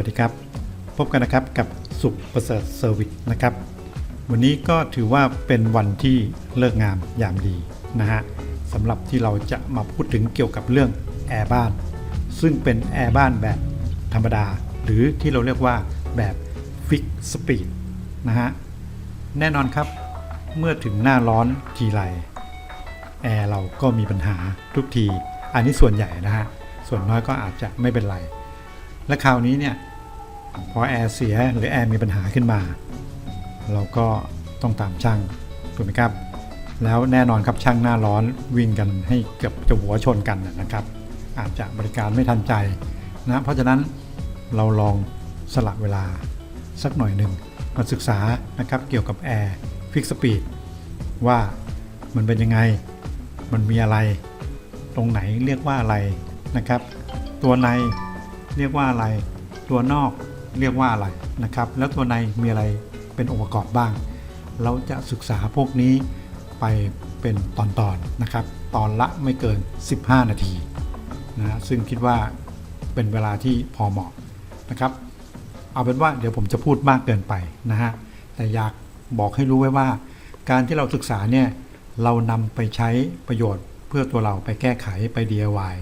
สวัสดีครับ พบกันนะครับกับสุขประเสริฐเซอร์วิสนะครับ วันนี้ก็ถือว่าเป็นวันที่เลิกงามยามดีนะฮะสำหรับที่เราจะมาพูดถึงเกี่ยวกับเรื่องแอร์บ้าน ซึ่งเป็นแอร์บ้านแบบธรรมดา หรือที่เราเรียกว่าแบบฟิกสปีดนะฮะแน่นอนครับเมื่อถึงหน้าร้อนทีไรแอร์เราก็มีปัญหาทุกที อันนี้ส่วนใหญ่นะฮะ ส่วนน้อยก็อาจจะไม่เป็นไร และคราวนี้เนี่ย พอแอร์เสียหรือแอร์มีปัญหาขึ้นมา เราก็ต้องตามช่างถูกไหมครับ แล้วแน่นอนครับช่างหน้าร้อนวิ่งกันให้เกือบจะหัวชนกันนะครับ อาจจะบริการไม่ทันใจนะเพราะฉะนั้นเราลองสละเวลาสักหน่อยหนึ่งมาศึกษานะครับเกี่ยวกับแอร์ฟิกสปีดว่ามันเป็นยังไงมันมีอะไร ตรงไหนเรียกว่าอะไรนะครับ ตัวในเรียกว่าอะไร ตัวนอก เรียกว่าอะไรนะครับ แล้วตัวในมีอะไรเป็นองค์ประกอบบ้าง เราจะศึกษาพวกนี้ไปเป็นตอนๆนะครับ ตอนละไม่เกิน 15 นาทีนะซึ่งคิดว่าเป็นเวลาที่พอเหมาะนะครับ เอาเป็นว่าเดี๋ยวผมจะพูดมากเกินไปนะฮะแต่อยากบอกให้รู้ไว้ว่า การที่เราศึกษาเนี่ยเรานำไปใช้ประโยชน์เพื่อตัวเราไปแก้ไขไป DIY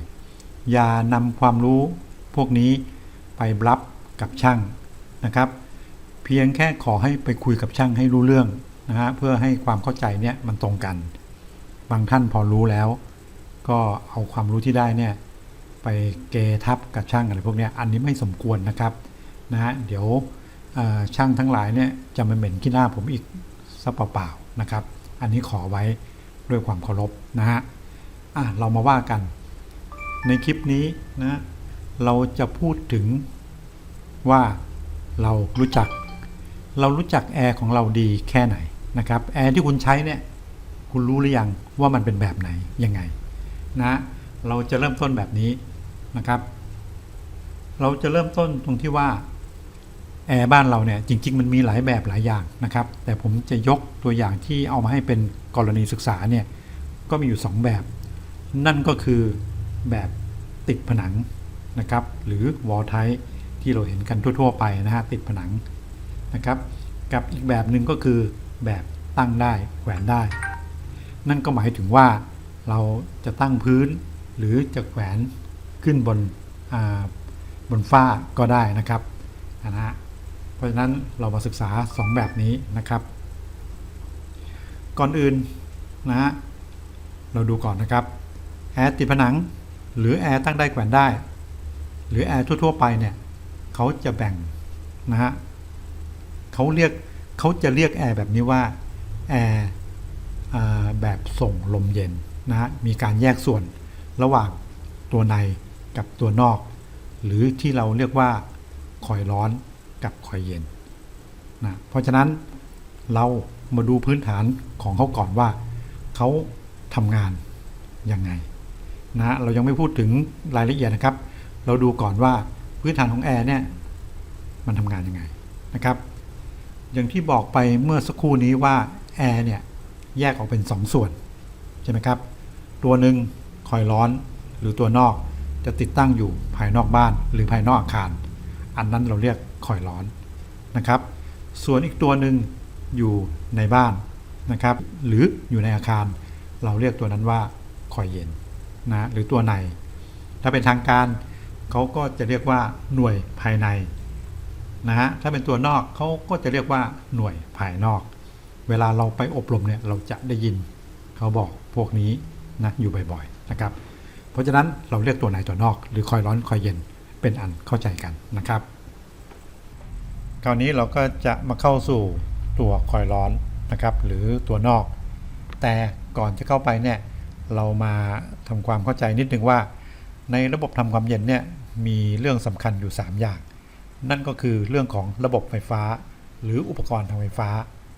อย่านำความรู้พวกนี้ไปรับ กับช่างนะครับ เพียงแค่ขอให้ไปคุยกับช่างให้รู้เรื่องนะฮะเพื่อให้ความเข้าใจเนี่ยมันตรงกัน บางท่านพอรู้แล้ว ก็เอาความรู้ที่ได้เนี่ยไปเกทับกับช่างอะไรพวกเนี้ยอันนี้ไม่สมควรนะครับนะฮะเดี๋ยวช่างทั้งหลายเนี่ยจะมาเหม็นขี้หน้าผมอีกสัเปล่าๆนะครับ อันนี้ขอไว้ด้วยความเคารพนะฮะอะเรามาว่ากัน ในคลิปนี้นะเราจะพูดถึง ว่าเรารู้จัก เรารู้จักแอร์ของเราดีแค่ไหนนะครับแอร์ที่คุณใช้เนี่ยคุณรู้หรือยังว่ามันเป็นแบบไหนยังไงนะเราจะเริ่มต้นแบบนี้นะครับ เราจะเริ่มต้นตรงที่ว่าแอร์บ้านเราเนี่ยจริง ๆ มันมีหลายแบบหลายอย่างนะครับ แต่ผมจะยกตัวอย่างที่เอามาให้เป็นกรณีศึกษาเนี่ยก็มีอยู่ 2 แบบ นั่นก็คือแบบติดผนังนะครับ หรือวอลไท ที่เราเห็นกันทั่ว ๆ ไปนะฮะติดผนังนะครับ กับอีกแบบหนึ่งก็คือแบบตั้งได้แขวนได้ นั่นก็หมายถึงว่าเราจะตั้งพื้น หรือจะแขวนขึ้นบนบนฝ้าก็ได้นะครับนะฮะเพราะฉะนั้นเรามาศึกษา 2 แบบนี้นะครับ ก่อนอื่นนะฮะเราดูก่อนนะครับแอร์ติดผนัง หรือแอร์ตั้งได้แขวนได้ หรือแอร์ทั่ว ๆ ไปเนี่ย เขาจะแบ่งนะฮะเขาเรียกเขาจะเรียกแอร์แบบนี้ว่าแอร์แบบส่งลมเย็นนะฮะมีการแยกส่วนระหว่างตัวในกับตัวนอก หรือที่เราเรียกว่าคอยร้อนกับคอยเย็นนะเพราะฉะนั้นเรามาดูพื้นฐานของเขาก่อนว่าเขาทำงานยังไงนะเรายังไม่พูดถึงรายละเอียดนะครับ เราดูก่อนว่า พื้นฐานของแอร์เนี่ยมันทำงานยังไงนะครับ อย่างที่บอกไปเมื่อสักครู่นี้ว่าแอร์เนี่ยแยกออกเป็น 2 ส่วนใช่ไหมครับ ตัวหนึ่งคอยร้อนหรือตัวนอกจะติดตั้งอยู่ภายนอกบ้านหรือภายนอกอาคาร อันนั้นเราเรียกคอยร้อนนะครับ ส่วนอีกตัวหนึ่งอยู่ในบ้านนะครับ หรืออยู่ในอาคาร เราเรียกตัวนั้นว่าคอยเย็นนะหรือตัวใน ถ้าเป็นทางการ เขาก็จะเรียกว่าหน่วยภายในนะฮะถ้าเป็นตัวนอกเขาก็จะเรียกว่าหน่วยภายนอก เวลาเราไปอบรมเนี่ยเราจะได้ยินเขาบอกพวกนี้นะอยู่บ่อยๆนะครับ เพราะฉะนั้นเราเรียกตัวไหนตัวนอก หรือคอยร้อนคอยเย็นเป็นอันเข้าใจกันนะครับ คราวนี้เราก็จะมาเข้าสู่ตัวคอยร้อนนะครับ หรือตัวนอก แต่ก่อนจะเข้าไปเนี่ยเรามาทำความเข้าใจนิดนึงว่า ในระบบทำความเย็นเนี่ยมีเรื่องสำคัญอยู่ 3 อย่าง นั่นก็คือเรื่องของระบบไฟฟ้า หรืออุปกรณ์ทางไฟฟ้า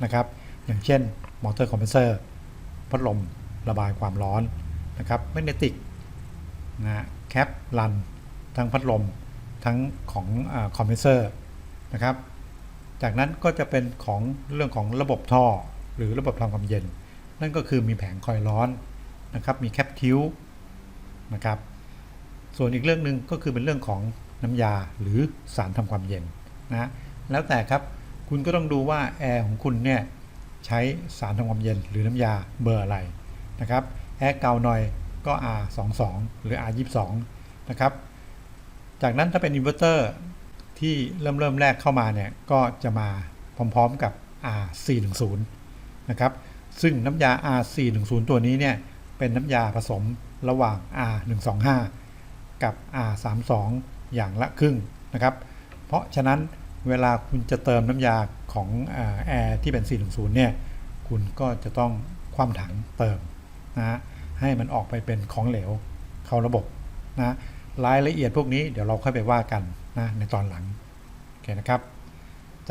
นะครับ อย่างเช่นมอเตอร์คอมเพรสเซอร์พัดลมระบายความร้อนนะครับแมกเนติกนะแคปรันทั้งพัดลมทั้งของคอมเพรสเซอร์นะครับ จากนั้นก็จะเป็นของเรื่องของระบบท่อ หรือระบบทำความเย็น นั่นก็คือมีแผงคอยร้อนนะครับ มีแคปทิวนะครับ ส่วนอีกเรื่องหนึ่งก็คือเป็นเรื่องของน้ำยาหรือสารทำความเย็นนะแล้วแต่ครับคุณก็ต้องดูว่าแอร์ของคุณเนี่ยใช้สารทำความเย็นหรือน้ำยาเบอร์อะไรนะครับแอร์เก่าหน่อยก็ R22 หรือ R22 นะครับจากนั้นถ้าเป็นอินเวอร์เตอร์ที่เริ่มเริ่มแรกเข้ามาเนี่ยก็จะมาพร้อมๆกับ R410 นะครับซึ่งน้ำยา R410 ตัวนี้เนี่ยเป็นน้ำยาผสมระหว่าง R125 กับ R32 อย่างละครึ่งนะครับ เพราะฉะนั้นเวลาคุณจะเติมน้ำยาของแอร์ที่เป็น 410 เนี่ย คุณก็จะต้องคว่ำถังเติมนะ ให้มันออกไปเป็นของเหลวเข้าระบบนะ รายละเอียดพวกนี้เดี๋ยวเราค่อยไปว่ากันนะในตอนหลัง โอเคนะครับ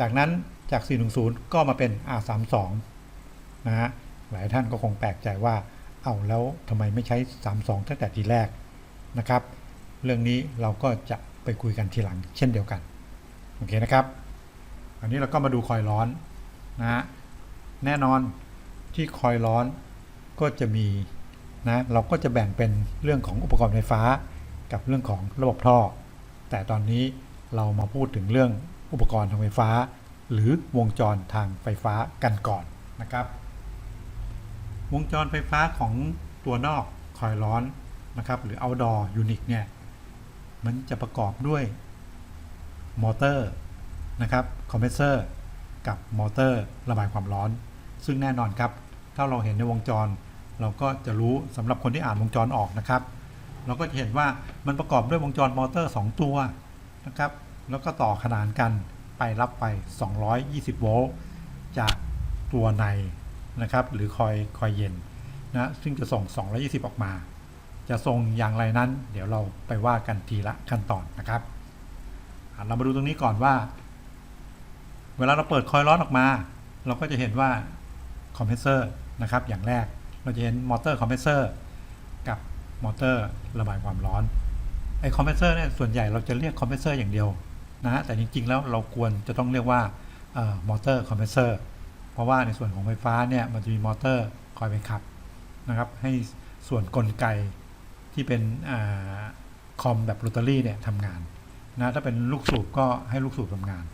จากนั้นจาก 410 ก็มาเป็น R32 นะฮะ หลายท่านก็คงแปลกใจว่า เอาแล้วทำไมไม่ใช้ 32 ตั้งแต่ทีแรกนะครับ เรื่องนี้เราก็จะไปคุยกันทีหลังเช่นเดียวกัน โอเคนะครับ อันนี้เราก็มาดูคอยล์ร้อนนะฮะแน่นอนที่คอยล์ร้อนก็จะมีนะเราก็จะแบ่งเป็นเรื่องของอุปกรณ์ไฟฟ้า กับเรื่องของระบบท่อ แต่ตอนนี้เรามาพูดถึงเรื่องอุปกรณ์ทางไฟฟ้า หรือวงจรทางไฟฟ้ากันก่อนนะครับ วงจรไฟฟ้าของตัวนอกคอยล์ร้อนนะครับ หรือ outdoor unit เนี่ย มันจะประกอบด้วยมอเตอร์นะครับคอมเพรสเซอร์กับมอเตอร์ระบายความร้อน ซึ่งแน่นอนครับ ถ้าเราเห็นในวงจร เราก็จะรู้สำหรับคนที่อ่านวงจรออกนะครับ เราก็จะเห็นว่ามันประกอบด้วยวงจรมอเตอร์ 2 ตัวนะครับ แล้วก็ต่อขนานกันไปรับไป 220 โวลต์จากตัวในนะครับ หรือคอยคอยเย็นนะซึ่งจะส่ง 220 ออกมา จะส่งอย่างไรนั้น เดี๋ยวเราไปว่ากันทีละขั้นตอนนะครับเรามาดูตรงนี้ก่อนว่า เวลาเราเปิดคอยล์ร้อนออกมา เราก็จะเห็นว่าคอมเพรสเซอร์นะครับอย่างแรกเราจะเห็นมอเตอร์คอมเพรสเซอร์กับมอเตอร์ระบายความร้อนไอคอมเพรสเซอร์เนี่ยส่วนใหญ่เราจะเรียกคอมเพรสเซอร์อย่างเดียวนะฮะแต่จริงๆแล้วเราควรจะต้องเรียกว่ามอเตอร์คอมเพรสเซอร์เพราะว่าในส่วนของไฟฟ้าเนี่ยมันจะมีมอเตอร์คอยไปขับนะครับให้ส่วนกลไก ที่เป็นอคอมแบบโรตารี่เนี่ยทำงานนะถ้าเป็นลูกสูบก็ให้ลูกสูบทำงาน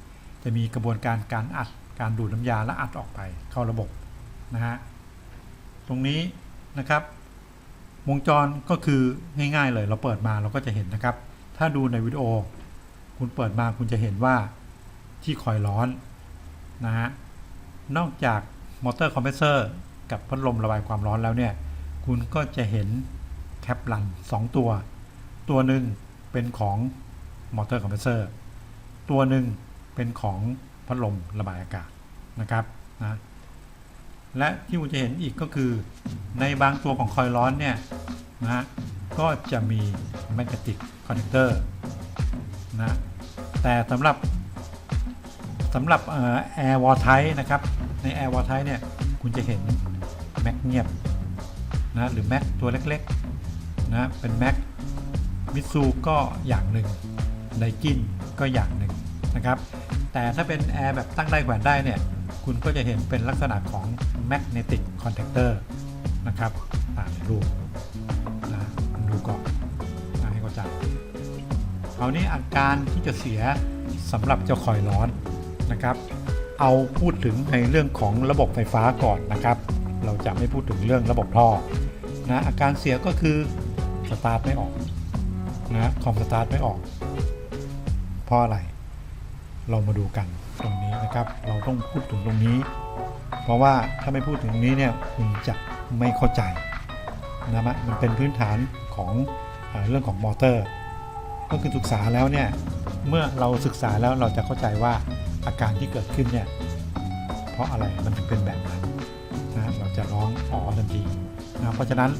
จะมีกระบวนการการอัดการดูดน้ำยาและอัดออกไปเข้าระบบนะฮะตรงนี้นะครับ วงจรก็คือง่ายๆเลย เราเปิดมาเราก็จะเห็นนะครับ ถ้าดูในวิดีโอ คุณเปิดมาคุณจะเห็นว่าที่คอยล์ร้อนนะฮะนอกจากมอเตอร์คอมเพรสเซอร์กับพัดลมระบายความร้อนแล้วเนี่ย คุณก็จะเห็น แคปลัน2ตัว ตัวหนึ่งเป็นของมอเตอร์คอมเพรสเซอร์ตัวหนึ่งเป็นของพัดลมระบายอากาศนะครับนะและที่คุณจะเห็นอีกก็คือในบางตัวของคอยล์ร้อนเนี่ยนะฮะก็จะมีแมกเนติกคอนเนคเตอร์นะแต่สำหรับสำหรับแอร์วอลไทนะครับในแอร์วอลไทเนี่ยคุณจะเห็นแม็กเงียบนะหรือแม็กตัวเล็กๆ นะเป็นแม็กมิซูก็อย่างหนึ่งไดกินก็อย่างหนึ่งนะครับ แต่ถ้าเป็นแอร์แบบตั้งได้แขวนได้เนี่ย คุณก็จะเห็นเป็นลักษณะของ magnetic contactor นะครับตามในรูปนะดูก่อนนะให้เข้าใจคราวนี้อาการที่จะเสียสำหรับเจ้าคอยร้อนนะครับ เอาพูดถึงในเรื่องของระบบไฟฟ้าก่อนนะครับ เราจะไม่พูดถึงเรื่องระบบท่อนะอาการเสียก็คือ สตาร์ทไม่ออกนะคอมสตาร์ทไม่ออกเพราะอะไร เรามาดูกันตรงนี้นะครับ เราต้องพูดถึงตรงนี้ เพราะว่าถ้าไม่พูดถึงนี้เนี่ยคุณจะไม่เข้าใจนะมะมันเป็นพื้นฐานของเอเรื่องของมอเตอร์ ก็คือศึกษาแล้วเนี่ยเมื่อเราศึกษาแล้วเราจะเข้าใจว่าอาการที่เกิดขึ้นเนี่ยเพราะอะไรมันถึงเป็นแบบนั้นนะเราจะร้องอ๋อทันทีนะเพราะฉะนั้น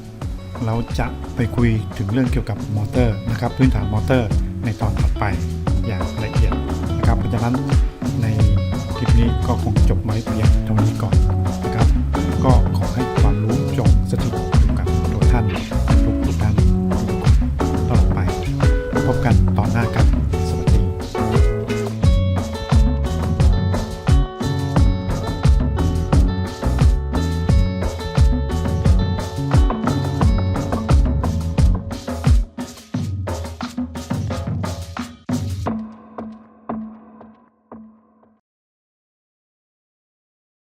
เราจะไปคุยถึงเรื่องเกี่ยวกับมอเตอร์นะครับ พื้นฐานมอเตอร์ในตอนถัดไปอย่างละเอียดนะครับ เพราะฉะนั้นในคลิปนี้ก็คงจบไว้เพียงเท่านี้ก่อนนะครับ ก็ขอให้ความรู้จบสถิต